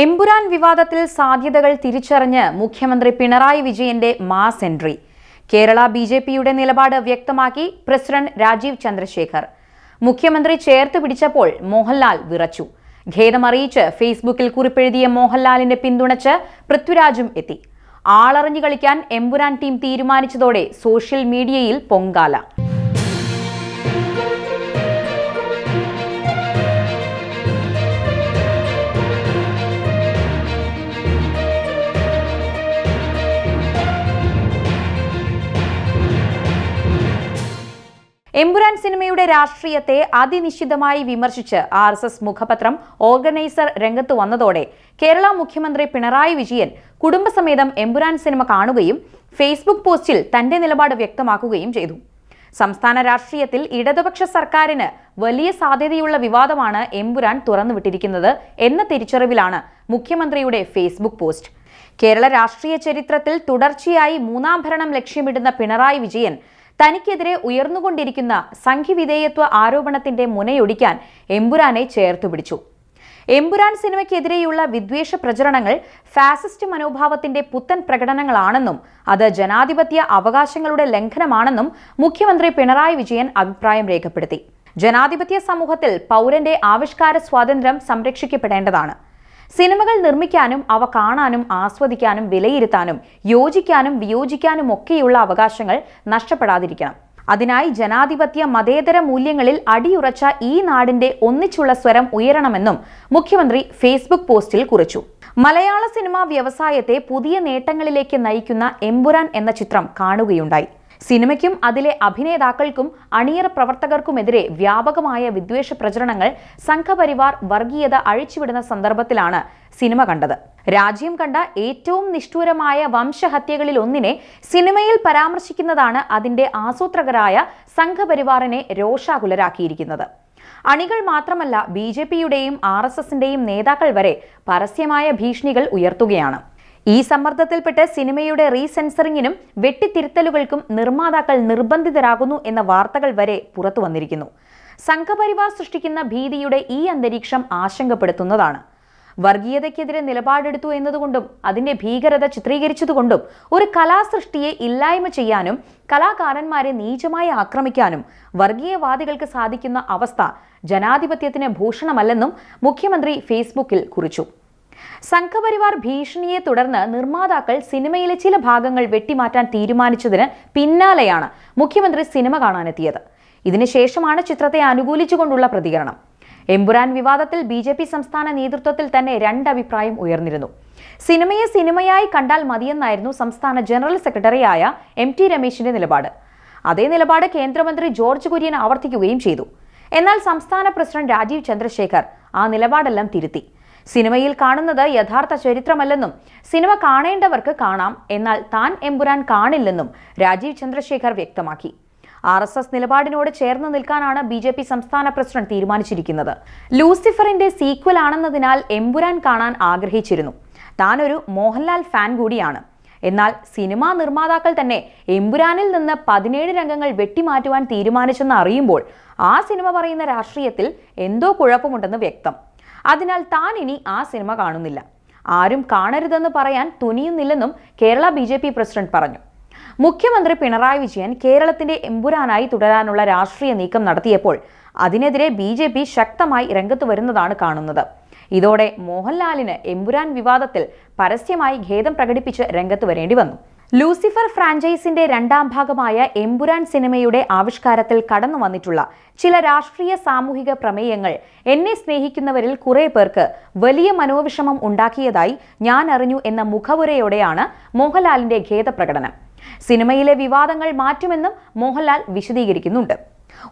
എമ്പുരാൻ വിവാദത്തിൽ സാധ്യതകൾ തിരിച്ചറിഞ്ഞ് മുഖ്യമന്ത്രി പിണറായി വിജയന്റെ mass entry. Kerala B J പിയുടെ നിലപാട് വ്യക്തമാക്കി പ്രസിഡന്റ് രാജീവ് ചന്ദ്രശേഖർ. മുഖ്യമന്ത്രി ചേർത്ത് പിടിച്ചപ്പോൾ മോഹൻലാൽ വിറച്ചു. ഖേദമറിയിച്ച് ഫേസ്ബുക്കിൽ കുറിപ്പെഴുതിയ മോഹൻലാലിനെ പിന്തുണച്ച് പൃഥ്വിരാജും എത്തി. ആളറിഞ്ഞു കളിക്കാൻ എമ്പുരാൻ ടീം തീരുമാനിച്ചതോടെ സോഷ്യൽ മീഡിയയിൽ പൊങ്കാല. എമ്പുരാൻ സിനിമയുടെ രാഷ്ട്രീയത്തെ അതിനിശ്ചിതമായി വിമർശിച്ച് ആർ എസ് എസ് മുഖപത്രം ഓർഗനൈസർ രംഗത്ത് വന്നതോടെ കേരള മുഖ്യമന്ത്രി പിണറായി വിജയൻ കുടുംബസമേതം എമ്പുരാൻ സിനിമ കാണുകയും ഫേസ്ബുക്ക് പോസ്റ്റിൽ തന്റെ നിലപാട് വ്യക്തമാക്കുകയും ചെയ്തു. സംസ്ഥാന രാഷ്ട്രീയത്തിൽ ഇടതുപക്ഷ സർക്കാരിന് വലിയ സാധ്യതയുള്ള വിവാദമാണ് എമ്പുരാൻ തുറന്നുവിട്ടിരിക്കുന്നത് എന്ന തിരിച്ചറിവിലാണ് മുഖ്യമന്ത്രിയുടെ ഫേസ്ബുക്ക് പോസ്റ്റ്. കേരള രാഷ്ട്രീയ ചരിത്രത്തിൽ തുടർച്ചയായി മൂന്നാം ഭരണം ലക്ഷ്യമിടുന്ന പിണറായി വിജയൻ തനിക്കെതിരെ ഉയർന്നുകൊണ്ടിരിക്കുന്ന സംഘിവിധേയത്വ ആരോപണത്തിന്റെ മുനയൊടിക്കാൻ എമ്പുരാനെ ചേർത്തു പിടിച്ചു. എമ്പുരാൻ സിനിമയ്ക്കെതിരെയുള്ള വിദ്വേഷ പ്രചരണങ്ങൾ ഫാസിസ്റ്റ് മനോഭാവത്തിന്റെ പുത്തൻ പ്രകടനങ്ങളാണെന്നും അത് ജനാധിപത്യ അവകാശങ്ങളുടെ ലംഘനമാണെന്നും മുഖ്യമന്ത്രി പിണറായി വിജയൻ അഭിപ്രായം രേഖപ്പെടുത്തി. ജനാധിപത്യ സമൂഹത്തിൽ പൗരന്റെ ആവിഷ്കാര സ്വാതന്ത്ര്യം സംരക്ഷിക്കപ്പെടേണ്ടതാണ്. സിനിമകൾ നിർമ്മിക്കാനും അവ കാണാനും ആസ്വദിക്കാനും വിലയിരുത്താനും യോജിക്കാനും വിയോജിക്കാനും ഒക്കെയുള്ള അവകാശങ്ങൾ നഷ്ടപ്പെടാതിരിക്കണം. അതിനായി ജനാധിപത്യ മതേതര മൂല്യങ്ങളിൽ അടിയുറച്ച ഈ നാടിന്റെ ഒന്നിച്ചുള്ള സ്വരം ഉയരണമെന്നും മുഖ്യമന്ത്രി ഫേസ്ബുക്ക് പോസ്റ്റിൽ കുറിച്ചു. മലയാള സിനിമാ വ്യവസായത്തെ പുതിയ നേട്ടങ്ങളിലേക്ക് നയിക്കുന്ന എമ്പുരാൻ എന്ന ചിത്രം കാണുകയുണ്ടായി. സിനിമയ്ക്കും അതിലെ അഭിനേതാക്കൾക്കും അണിയറ പ്രവർത്തകർക്കുമെതിരെ വ്യാപകമായ വിദ്വേഷ പ്രചരണങ്ങൾ സംഘപരിവാർ വർഗീയത അഴിച്ചുവിടുന്ന സന്ദർഭത്തിലാണ് സിനിമ കണ്ടത്. രാജ്യം കണ്ട ഏറ്റവും നിഷ്ഠൂരമായ വംശഹത്യകളിൽ ഒന്നിനെ സിനിമയിൽ പരാമർശിക്കുന്നതാണ് അതിന്റെ ആസൂത്രകരായ സംഘപരിവാറിനെ രോഷാകുലരാക്കിയിരിക്കുന്നത്. അണികൾ മാത്രമല്ല ബി ജെ പിയുടെയും ആർ എസ് എസിന്റെയും നേതാക്കൾ വരെ പരസ്യമായ ഭീഷണികൾ ഉയർത്തുകയാണ്. ഈ സമ്മർദ്ദത്തിൽപ്പെട്ട് സിനിമയുടെ റീസെൻസറിങ്ങിനും വെട്ടിത്തിരുത്തലുകൾക്കും നിർമ്മാതാക്കൾ നിർബന്ധിതരാകുന്നു എന്ന വാർത്തകൾ വരെ പുറത്തു വന്നിരിക്കുന്നു. സംഘപരിവാർ സൃഷ്ടിക്കുന്ന ഭീതിയുടെ ഈ അന്തരീക്ഷം ആശങ്കപ്പെടുത്തുന്നതാണ്. വർഗീയതയ്ക്കെതിരെ നിലപാടെടുത്തു എന്നതുകൊണ്ടും അതിന്റെ ഭീകരത ചിത്രീകരിച്ചതുകൊണ്ടും ഒരു കലാസൃഷ്ടിയെ ഇല്ലായ്മ ചെയ്യാനും കലാകാരന്മാരെ നീചമായി ആക്രമിക്കാനും വർഗീയവാദികൾക്ക് സാധിക്കുന്ന അവസ്ഥ ജനാധിപത്യത്തിന് ഭൂഷണമല്ലെന്നും മുഖ്യമന്ത്രി ഫേസ്ബുക്കിൽ കുറിച്ചു. സംഘപരിവാർ ഭീഷണിയെ തുടർന്ന് നിർമ്മാതാക്കൾ സിനിമയിലെ ചില ഭാഗങ്ങൾ വെട്ടിമാറ്റാൻ തീരുമാനിച്ചതിന് പിന്നാലെയാണ് മുഖ്യമന്ത്രി സിനിമ കാണാനെത്തിയത്. ഇതിനുശേഷമാണ് ചിത്രത്തെ അനുകൂലിച്ചുകൊണ്ടുള്ള പ്രതികരണം. എമ്പുരാൻ വിവാദത്തിൽ ബി ജെ പി സംസ്ഥാന നേതൃത്വത്തിൽ തന്നെ രണ്ടഭിപ്രായം ഉയർന്നിരുന്നു. സിനിമയെ സിനിമയായി കണ്ടാൽ മതിയെന്നായിരുന്നു സംസ്ഥാന ജനറൽ സെക്രട്ടറിയായ എം ടി രമേശിന്റെ നിലപാട്. അതേ നിലപാട് കേന്ദ്രമന്ത്രി ജോർജ് കുര്യൻ ആവർത്തിക്കുകയും ചെയ്തു. എന്നാൽ സംസ്ഥാന പ്രസിഡന്റ് രാജീവ് ചന്ദ്രശേഖർ ആ നിലപാടെല്ലാം തിരുത്തി. സിനിമയിൽ കാണുന്നത് യഥാർത്ഥ ചരിത്രമല്ലെന്നും സിനിമ കാണേണ്ടവർക്ക് കാണാം എന്നാൽ താൻ എമ്പുരാൻ കാണില്ലെന്നും രാജീവ് ചന്ദ്രശേഖർ വ്യക്തമാക്കി. ആർ എസ് എസ് നിലപാടിനോട് ചേർന്ന് നിൽക്കാനാണ് ബി ജെ പി സംസ്ഥാന പ്രസിഡന്റ് തീരുമാനിച്ചിരിക്കുന്നത്. ലൂസിഫറിന്റെ സീക്വൽ ആണെന്നതിനാൽ എമ്പുരാൻ കാണാൻ ആഗ്രഹിച്ചിരുന്നു. താനൊരു മോഹൻലാൽ ഫാൻ കൂടിയാണ്. എന്നാൽ സിനിമാ നിർമ്മാതാക്കൾ തന്നെ എമ്പുരാനിൽ നിന്ന് പതിനേഴ് രംഗങ്ങൾ വെട്ടിമാറ്റുവാൻ തീരുമാനിച്ചെന്ന് അറിയുമ്പോൾ ആ സിനിമ പറയുന്ന രാഷ്ട്രീയത്തിൽ എന്തോ കുഴപ്പമുണ്ടെന്ന് വ്യക്തം. അതിനാൽ താൻ ഇനി ആ സിനിമ കാണുന്നില്ല. ആരും കാണരുതെന്ന് പറയാൻ തുനിയുന്നില്ലെന്നും കേരള ബി പ്രസിഡന്റ് പറഞ്ഞു. മുഖ്യമന്ത്രി പിണറായി വിജയൻ കേരളത്തിന്റെ എമ്പുരാനായി തുടരാനുള്ള രാഷ്ട്രീയ നീക്കം നടത്തിയപ്പോൾ അതിനെതിരെ ബി ജെ പി ശക്തമായി രംഗത്ത് വരുന്നതാണ് കാണുന്നത്. ഇതോടെ മോഹൻലാലിന് എമ്പുരാൻ വിവാദത്തിൽ പരസ്യമായി ഖേദം പ്രകടിപ്പിച്ച് രംഗത്ത് വരേണ്ടി വന്നു. ലൂസിഫർ ഫ്രാഞ്ചൈസിന്റെ രണ്ടാം ഭാഗമായ എംപുരാൻ സിനിമയുടെ ആവിഷ്കാരത്തിൽ കടന്നു വന്നിട്ടുള്ള ചില രാഷ്ട്രീയ സാമൂഹിക പ്രമേയങ്ങൾ എന്നെ സ്നേഹിക്കുന്നവരിൽ കുറെ പേർക്ക് വലിയ മനോവിഷമം ഉണ്ടാക്കിയതായി ഞാൻ അറിഞ്ഞു എന്ന മുഖവുരയോടെയാണ് മോഹൻലാലിന്റെ ഖേദപ്രകടനം. സിനിമയിലെ വിവാദങ്ങൾ മാറ്റുമെന്നും മോഹൻലാൽ വിശദീകരിക്കുന്നുണ്ട്.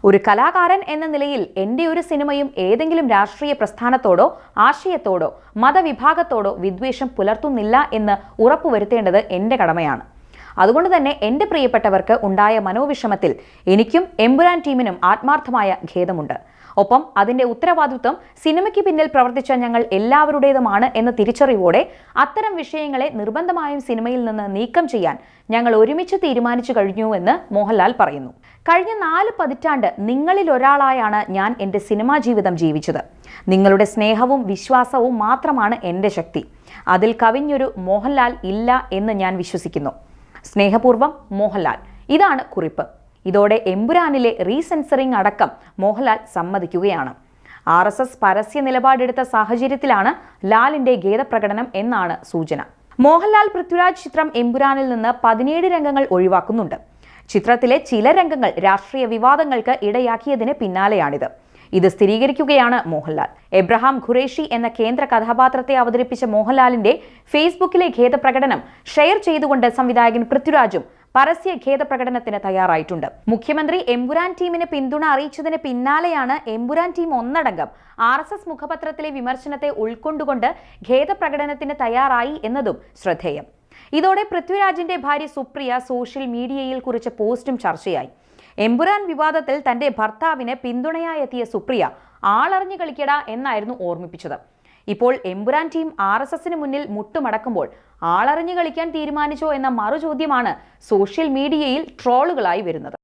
ഒരു കലാകാരൻ എന്ന നിലയിൽ എന്റെ ഒരു സിനിമയും ഏതെങ്കിലും രാഷ്ട്രീയ പ്രസ്ഥാനത്തോടോ ആശയത്തോടോ മതവിഭാഗത്തോടോ വിദ്വേഷം പുലർത്തുന്നില്ല എന്ന് ഉറപ്പുവരുത്തേണ്ടത് എന്റെ കടമയാണ്. അതുകൊണ്ട് തന്നെ എന്റെ പ്രിയപ്പെട്ടവർക്ക് ഉണ്ടായ മനോവിഷമത്തിൽ എനിക്കും എമ്പുരാൻ ടീമിനും ആത്മാർത്ഥമായ ഖേദമുണ്ട്. ഒപ്പം അതിന്റെ ഉത്തരവാദിത്വം സിനിമയ്ക്ക് പിന്നിൽ പ്രവർത്തിച്ച ഞങ്ങൾ എല്ലാവരുടേതുമാണ് എന്ന തിരിച്ചറിവോടെ അത്തരം വിഷയങ്ങളെ നിർബന്ധമായും സിനിമയിൽ നിന്ന് നീക്കം ചെയ്യാൻ ഞങ്ങൾ ഒരുമിച്ച് തീരുമാനിച്ചു കഴിഞ്ഞുവെന്ന് മോഹൻലാൽ പറയുന്നു. കഴിഞ്ഞ നാല് പതിറ്റാണ്ട് നിങ്ങളിൽ ഒരാളായാണ് ഞാൻ എന്റെ സിനിമാ ജീവിതം ജീവിച്ചത്. നിങ്ങളുടെ സ്നേഹവും വിശ്വാസവും മാത്രമാണ് എന്റെ ശക്തി. അതിൽ കവിഞ്ഞൊരു മോഹൻലാൽ ഇല്ല എന്ന് ഞാൻ വിശ്വസിക്കുന്നു. സ്നേഹപൂർവം മോഹൻലാൽ. ഇതാണ് കുറിപ്പ്. ഇതോടെ എമ്പുരാനിലെ റീസെൻസറിംഗ് അടക്കം മോഹൻലാൽ സമ്മതിക്കുകയാണ്. ആർ എസ് എസ് പരസ്യ നിലപാടെടുത്ത സാഹചര്യത്തിലാണ് ലാലിന്റെ ഖേദപ്രകടനം എന്നാണ് സൂചന. മോഹൻലാൽ പൃഥ്വിരാജ് ചിത്രം എമ്പുരാനിൽ നിന്ന് പതിനേഴ് രംഗങ്ങൾ ഒഴിവാക്കുന്നുണ്ട്. ചിത്രത്തിലെ ചില രംഗങ്ങൾ രാഷ്ട്രീയ വിവാദങ്ങൾക്ക് ഇടയാക്കിയതിന് പിന്നാലെയാണിത്. ഇത് സ്ഥിരീകരിക്കുകയാണ് മോഹൻലാൽ. എബ്രഹാം ഖുറേഷി എന്ന കേന്ദ്ര കഥാപാത്രത്തെ അവതരിപ്പിച്ച മോഹൻലാലിന്റെ ഫേസ്ബുക്കിലെ ഖേദപ്രകടനം ഷെയർ ചെയ്തുകൊണ്ട് സംവിധായകൻ പൃഥ്വിരാജും പരസ്യ ഖേദപ്രകടനത്തിന് തയ്യാറായിട്ടുണ്ട്. മുഖ്യമന്ത്രി എംപുരാൻ ടീമിന് പിന്തുണ അറിയിച്ചതിന് പിന്നാലെയാണ് എംപുരാൻ ടീം ഒന്നടങ്കം ആർ എസ് എസ് മുഖപത്രത്തിലെ വിമർശനത്തെ ഉൾക്കൊണ്ടുകൊണ്ട് ഖേദപ്രകടനത്തിന് തയ്യാറായി എന്നതും ശ്രദ്ധേയം. ഇതോടെ പൃഥ്വിരാജിന്റെ ഭാര്യ സുപ്രിയ സോഷ്യൽ മീഡിയയിൽ കുറിച്ച പോസ്റ്റും ചർച്ചയായി. എമ്പുരാൻ വിവാദത്തിൽ തന്റെ ഭർത്താവിന് പിന്തുണയായി എത്തിയ സുപ്രിയ ആളറിഞ്ഞു കളിക്കട എന്നായിരുന്നു ഓർമ്മിപ്പിച്ചത്. ഇപ്പോൾ എമ്പുരാൻ ടീം ആർ എസ് എസിന് മുന്നിൽ മുട്ടുമടക്കുമ്പോൾ ആളറിഞ്ഞു കളിക്കാൻ തീരുമാനിച്ചോ എന്ന മറുചോദ്യമാണ് സോഷ്യൽ മീഡിയയിൽ ട്രോളുകളായി വരുന്നത്.